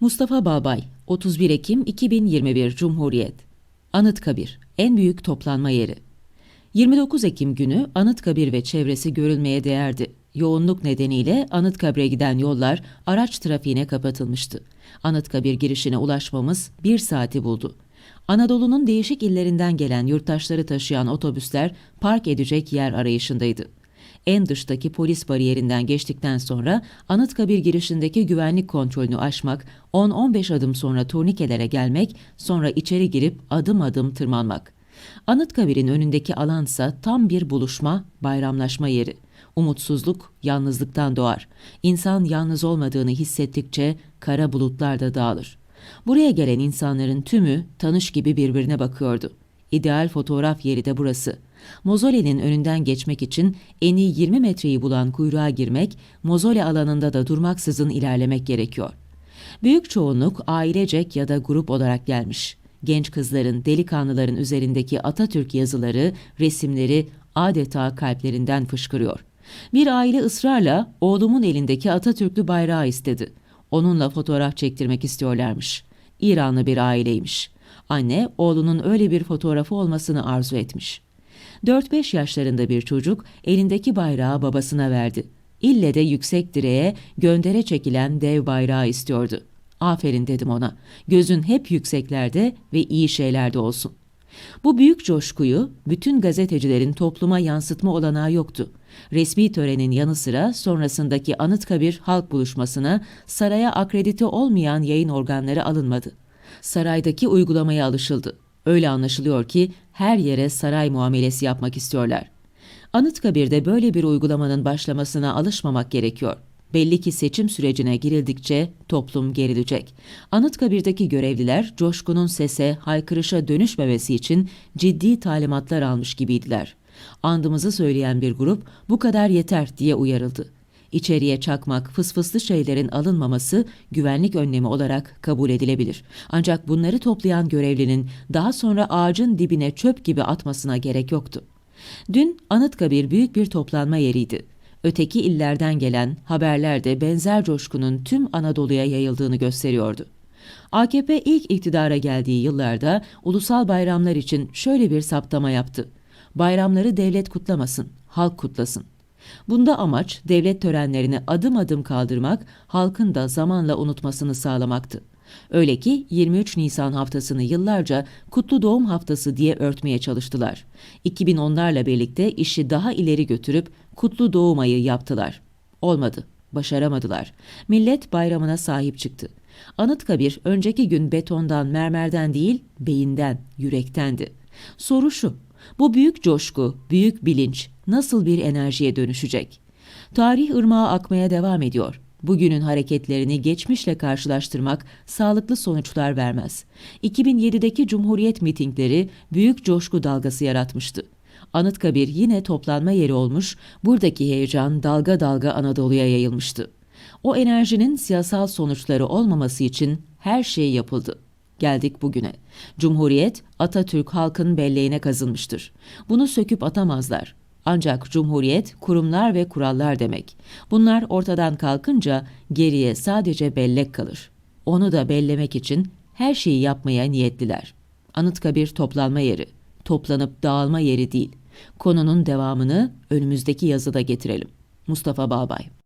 Mustafa Balbay, 31 Ekim 2021 Cumhuriyet. Anıtkabir, en büyük toplanma yeri. 29 Ekim günü Anıtkabir ve çevresi görülmeye değerdi. Yoğunluk nedeniyle Anıtkabir'e giden yollar araç trafiğine kapatılmıştı. Anıtkabir girişine ulaşmamız bir saati buldu. Anadolu'nun değişik illerinden gelen yurttaşları taşıyan otobüsler park edecek yer arayışındaydı. En dıştaki polis bariyerinden geçtikten sonra Anıtkabir girişindeki güvenlik kontrolünü aşmak, 10-15 adım sonra turnikelere gelmek, sonra içeri girip adım adım tırmanmak. Anıtkabir'in önündeki alansa tam bir buluşma, bayramlaşma yeri. Umutsuzluk yalnızlıktan doğar. İnsan yalnız olmadığını hissettikçe kara bulutlar da dağılır. Buraya gelen insanların tümü tanış gibi birbirine bakıyordu. İdeal fotoğraf yeri de burası. Mozole'nin önünden geçmek için eni 20 metreyi bulan kuyruğa girmek, mozole alanında da durmaksızın ilerlemek gerekiyor. Büyük çoğunluk ailecek ya da grup olarak gelmiş. Genç kızların, delikanlıların üzerindeki Atatürk yazıları, resimleri adeta kalplerinden fışkırıyor. Bir aile ısrarla oğlumun elindeki Atatürklü bayrağı istedi. Onunla fotoğraf çektirmek istiyorlarmış. İranlı bir aileymiş. Anne oğlunun öyle bir fotoğrafı olmasını arzu etmiş. 4-5 yaşlarında bir çocuk elindeki bayrağı babasına verdi. İlle de yüksek direğe göndere çekilen dev bayrağı istiyordu. Aferin dedim ona. Gözün hep yükseklerde ve iyi şeylerde olsun. Bu büyük coşkuyu bütün gazetecilerin topluma yansıtma olanağı yoktu. Resmi törenin yanı sıra sonrasındaki Anıtkabir halk buluşmasına saraya akredite olmayan yayın organları alınmadı. Saraydaki uygulamaya alışıldı. Öyle anlaşılıyor ki her yere saray muamelesi yapmak istiyorlar. Anıtkabir'de böyle bir uygulamanın başlamasına alışmamak gerekiyor. Belli ki seçim sürecine girildikçe toplum gerilecek. Anıtkabir'deki görevliler coşkunun sese, haykırışa dönüşmemesi için ciddi talimatlar almış gibiydiler. Andımızı söyleyen bir grup bu kadar yeter diye uyarıldı. İçeriye çakmak, fısfıslı şeylerin alınmaması güvenlik önlemi olarak kabul edilebilir. Ancak bunları toplayan görevlinin daha sonra ağacın dibine çöp gibi atmasına gerek yoktu. Dün Anıtkabir büyük bir toplanma yeriydi. Öteki illerden gelen haberler de benzer coşkunun tüm Anadolu'ya yayıldığını gösteriyordu. AKP ilk iktidara geldiği yıllarda ulusal bayramlar için şöyle bir saptama yaptı. Bayramları devlet kutlamasın, halk kutlasın. Bunda amaç devlet törenlerini adım adım kaldırmak, halkın da zamanla unutmasını sağlamaktı. Öyle ki 23 Nisan haftasını yıllarca Kutlu Doğum Haftası diye örtmeye çalıştılar. 2010'larla birlikte işi daha ileri götürüp Kutlu Doğum Ayı yaptılar. Olmadı, başaramadılar. Millet bayramına sahip çıktı. Anıtkabir önceki gün betondan, mermerden değil, beyinden, yürektendi. Soru şu, bu büyük coşku, büyük bilinç nasıl bir enerjiye dönüşecek? Tarih ırmağı akmaya devam ediyor. Bugünün hareketlerini geçmişle karşılaştırmak sağlıklı sonuçlar vermez. 2007'deki Cumhuriyet mitingleri büyük coşku dalgası yaratmıştı. Anıtkabir yine toplanma yeri olmuş, buradaki heyecan dalga dalga Anadolu'ya yayılmıştı. O enerjinin siyasal sonuçları olmaması için her şey yapıldı. Geldik bugüne. Cumhuriyet Atatürk halkın belleğine kazınmıştır. Bunu söküp atamazlar. Ancak cumhuriyet kurumlar ve kurallar demek. Bunlar ortadan kalkınca geriye sadece bellek kalır. Onu da bellemek için her şeyi yapmaya niyetliler. Anıtkabir toplanma yeri, toplanıp dağılma yeri değil. Konunun devamını önümüzdeki yazıda getirelim. Mustafa Balbay